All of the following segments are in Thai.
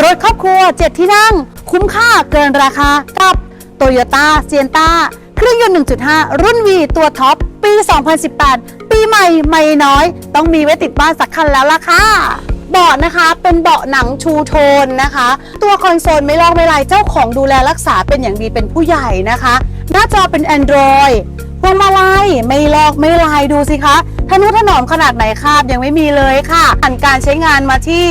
รถครอบครัว 7 ที่นั่ง คุ้มค่าเกินราคากับ Toyota s i e n t a เครื่องยนต์ 1.5 รุ่น V ตัวท็อป ปี 2018 ปีใหม่ไม่น้อย ต้องมีไว้ติดบ้านสักคันแล้วล่ะค่ะเบาะนะคะเป็นเบาะหนังชูโทนนะคะ ตัวคอนโซลไม่ลอกไม่ลายเจ้าของดูแลรักษาเป็นอย่างดีเป็นผู้ใหญ่นะคะ หน้าจอเป็น Android พวงมาลัยไม่ลอกไม่ลายดูสิคะทนุถนอมขนาดไหนคาบยังไม่มีเลยค่ะผ่านการใช้งานมาที่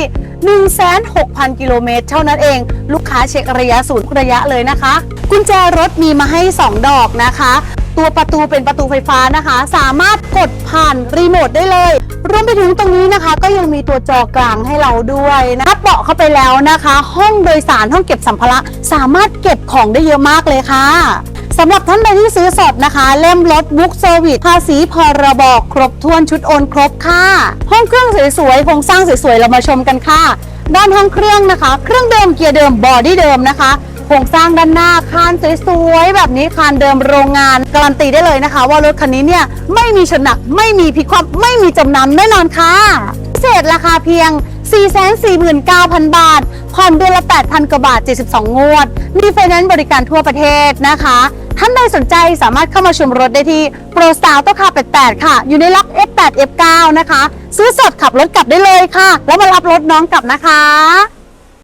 16,000 กิโลเมตรเท่านั้นเอง ลูกค้าเช็คระยะศูนย์ระยะเลยนะคะ กุญแจรถมีมาให้ 2 ดอกนะคะ ตัวประตูเป็นประตูไฟฟ้านะคะ สามารถกดผ่านรีโมทได้เลยรวมไปถึงตรงนี้นะคะ ก็ยังมีตัวจอกลางให้เราด้วยนะเบาะเข้าไปแล้วนะคะ ห้องโดยสารห้องเก็บสัมภาระสามารถเก็บของได้เยอะมากเลยค่ะำหรับท่านใดที่ซื้อสดนะคะ เล่มรถบุ๊กเซอร์วิสภาษีพรบครบถ้วนชุดโอนครบค่ะ ห้องเครื่องสวยๆโครงสร้างสวยๆเรามาชมกันค่ะ ด้านห้องเครื่องนะคะ เครื่องเดิมเกียร์เดิมบอดี้เดิมนะคะโครงสร้างด้านหน้าคานสวยๆแบบนี้คานเดิมโรงงาน การันตีได้เลยนะคะ ว่ารถคันนี้เนี่ยไม่มีชนหนักไม่มีพิคว่ำไม่มีจำนำแน่นอนค่ะพิเศษราคาเพียง 449,000 บาทผ่อนเดือนละ 8,000 กว่าบาท 72 งวด มีไฟแนนซ์บริการทั่วประเทศนะคะ ท่านใดสนใจสามารถเข้ามาชมรถได้ที่โปรสาวต้คา88 ค่ะ อยู่ในล็อก F8 F9 นะคะ ซื้อสดขับรถกลับได้เลยค่ะ แล้วมารับรถน้องกลับนะคะ